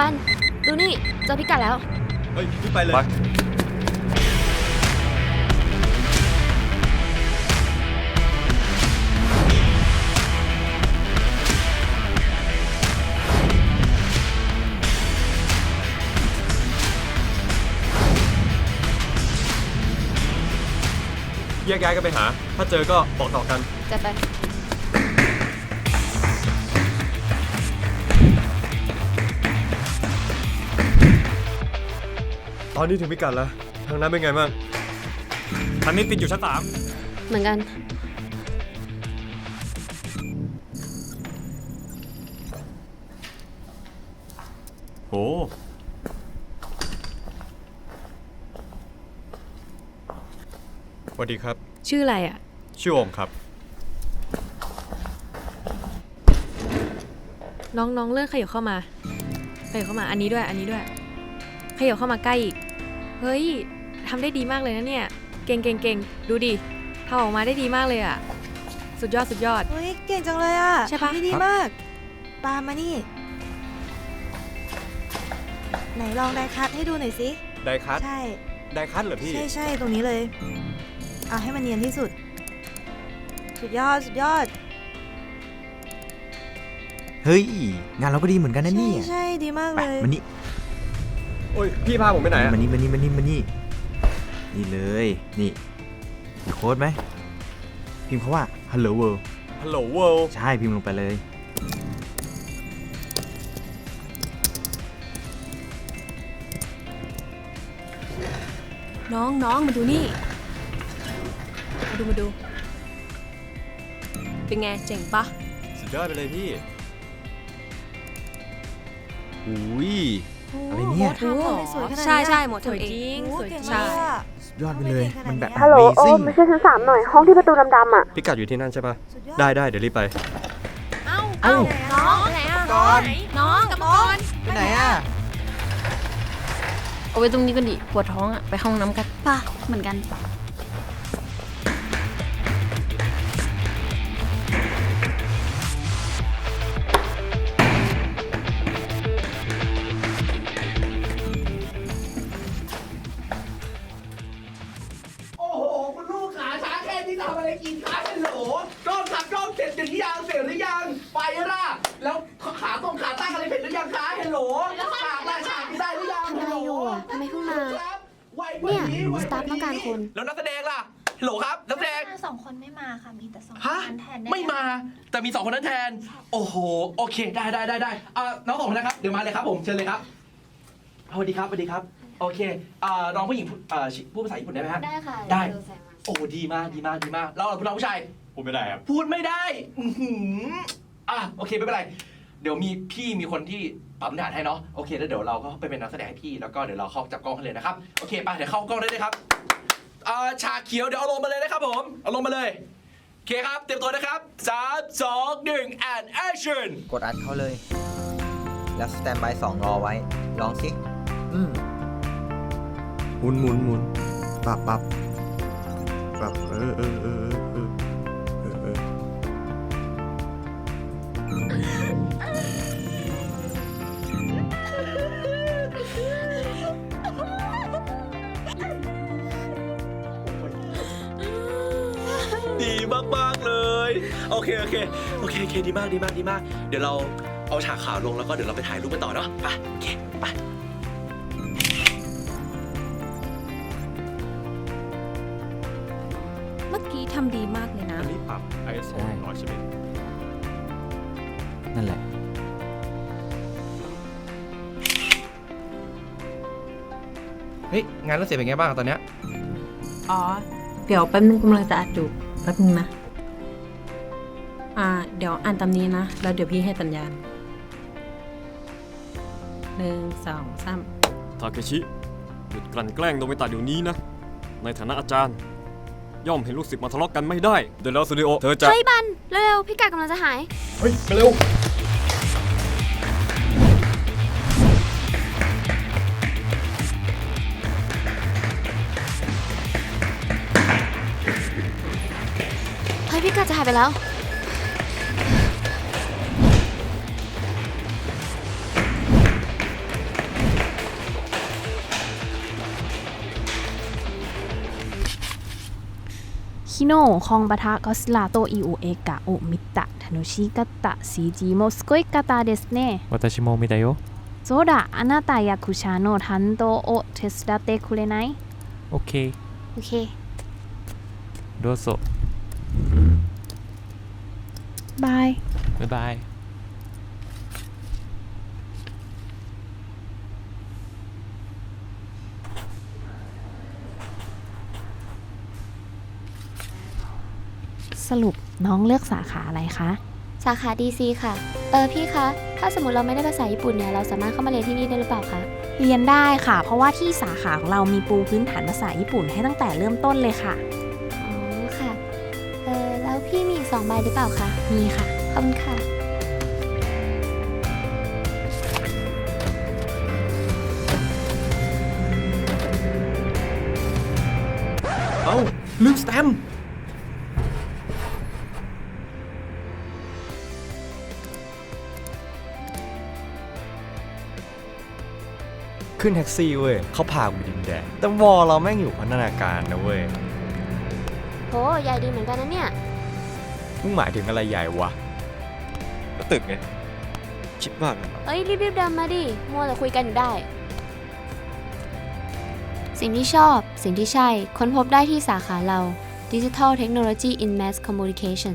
ปัน ดูนี่เจอพิกัดแล้ว เฮ้ยรีบไปเลย ไป แยกย้ายกันไปหา ถ้าเจอก็บอกต่อกันจะไป อนนี้ถึงพิกัดแล้ว ทางนั้นเป็นไงบ้างทางนี้ติดอยู่ชั้นสามเหมือนกัน โห สวัสดีครับ ชื่ออะไรอะ ชื่อโอมครับ น้องน้องเลื่อนขยับเข้ามาขยับเข้ามา อันนี้ด้วย อันนี้ด้วย ขยับเข้ามาใกล้อีก เฮ้ยทำได้ดีมากเลยนะเนี่ย เก่งเก่งเก่งดูดิทำออกมาได้ดีมากเลยอะ สุดยอดสุดยอด เฮ้ยเก่งจังเลยอะใช่ปะทำได้ดีมากตามมานี่ ไหนลองไดคัทให้ดูหน่อยสิ ไดคัทใช่ ไดคัทเหรอพี่ ใช่ใช่ตรงนี้เลย เอาให้มันเนียนที่สุด สุดยอดสุดยอด เฮ้ย งานเราก็ดีเหมือนกันนะใช่เนี่ยใช่ดีมากไปเลยมานี่ โอ้ยพี่พาผมไปไหนอะมานี่มานี่มานี่มานี่ นี่เลย นี่มีโค้ดไหม พิมพ์เขาว่า hello world ฮัลโหลเวิลด์ใช่ พิมพ์ลงไปเลย น้องน้องมาดูนี่ มาดูมาดู เป็นไงเจ๋งปะสุดยอดไปเลยพี่อุ้ย อะไรโอ้เนี่ยโหทำทำไมสวยขนาดนี้ใช่ใช่อะหมดสวยทำเองจริงสวยเก่งใช่มากอะสุดยอดไปเลยทำไมมันแบบเก่งขนาดนี้อะฮัลโหลโอ amazing มไม่ใช่ชั้นสามหน่อยห้องที่ประตูดำๆอะพิกัดอยู่ที่นั่นใช่ปะสุดยอดได้ได้เดี๋ยวรีบไป เอ้าเอ้าน้องไหนอะก่อนน้องกลับมาก่อนไปไหนอะ เอาไว้ตรงนี้ก็ดิปวดท้องอะไปห้องน้ำกัน ป่ะเหมือนกัน ช้าแค่นี้ทำอะไรกินคะฮัลโหลกล้องขับกล้องเสร็จหรือยังเสร็จหรือยังไปล่ะแล้วขาตรงขาตั้งอะไรเสร็จหรือยังคะฮัลโหลฉากละฉากนี้ได้หรือยังทำอะไรอยู่อะทำไมเพิ่งมา ครับไวกว่าเนี่ยไวสตาฟต้องการคน แล้วนักแสดงล่ะฮัลโหลครับนักแสดง สองคนไม่มาค่ะ มีแต่สองคฮะนนั้นแทนด้ไม่มาแต่มีสองคนนั้นแทน โอ้โหโอเคได้ได้ได้ได้อ่าน้องสองคนนะครับเดี๋ยวมาเลยครับผมเชิญเลยครับสวัสดีครับสวัสดีครับ โอเคอ่าน้องผู้หญิงพูดอ่าพูดภาษาญี่ปุ่นได้ไหมฮะ ได้ค่ะได้เยวแสงมา โอ้ดีมากดีมากดีมากแล้วเราน้องผู้ชาย พูดไม่ได้ครับ พูดไม่ได้ อือหืออะโอเคไม่เป็นไร เดี๋ยวมีพี่มีคนที่ปรับหน้าให้เนาะโอเคแล้วเดี๋ยวเราก็ไปเป็นนักแสดงให้พี่แล้วก็เดี๋ยวเราเข้าจับกล้องให้เลยนะครับโอเคไปเดี๋ยวเข้ากล้องได้เลยครับอ่าฉากเขียวเดี๋ยวเอาลงมาเลยนะครับผมเอาลงมาเลยโอเคครับเตรียมตัวนะครับสามสองหนึ่ง and action กดอัดเขาเลย แล้วสแตนบายสองรอไว้ ลองสิอืมหมุนหมุนหมุนปรับปรับ ปรับเออเออเออเออเออเออดีมากๆเลย โอเคโอเคโอเคโอเคดีมากดีมากดีมาก เดี๋ยวเราเอาฉากขาวลงแล้วก็เดี๋ยวเราไปถ่ายรูปกันต่อเนาะไปโอเคไป เมื่อกี้ทำดีมากเลยนะ อันนี้ปรับ ISO ใช่ร้อยใช่ไหมนั่นแหละ เฮ้ย งานเราเสร็จเป็นไงบ้างตอนเนี้ยอ๋อ เดี๋ยวแป๊บนึงกำลังจะอัดอยู่แป๊บนึงนะ อ่า เดี๋ยวอ่านตามนี้นะ แล้วเดี๋ยวพี่ให้สัญญาณหนึ่งสองสามทาเคชิ หยุดกลั่นแกล้งโดมิตะเดี๋ยวนี้นะ ในฐานะอาจารย์ ย่อมเห็นลูกศิษย์มาทะเลาะกันไม่ได้ เดี๋ยวแล้วสตูดิโอเธอจะเฮ้ยปัน เร็วๆพิกัดกำลังจะหาย เฮ้ยไปเร็ว เฮ้ยพิกัดจะหายไปแล้ว 昨日、ホンバタゴスラとイウ映画を見た。楽しかった。CG もすごい方ですね。私も見たよ。そうだ、あなた役者の担当を手伝ってくれない ?OK。OK。どうぞ。バイ。バイバイ。 สรุปน้องเลือกสาขาอะไรคะ สาขาดีซีค่ะ เออพี่คะ ถ้าสมมติเราไม่ได้ภาษาญี่ปุ่นเนี่ยเราสามารถเข้ามาเรียนที่นี่ได้หรือเปล่าคะ เรียนได้ค่ะ เพราะว่าที่สาขาของเรามีปูพื้นฐานภาษาญี่ปุ่นให้ตั้งแต่เริ่มต้นเลยค่ะ อ๋อค่ะ เออแล้วพี่มีอีกสองใบหรือเปล่าคะ มีค่ะ ขอบคุณค่ะ เอ้าลืมสแตมป์ ขึ้นแท็กซี่เว้ยเขาพากูไปดินแดนแต่วอเราแม่งอยู่พัฒนาการนะเว้ยโหใหญ่ดีเหมือนกันนะเนี่ย มึงหมายถึงอะไรใหญ่วะ ก็ตึกไงคิดมากนะเอ้ยรีบๆเดินมาดิ มัวแต่คุยกันอยู่ได้ สิ่งที่ชอบ สิ่งที่ใช่ ค้นพบได้ที่สาขาเรา Digital Technology in Mass Communication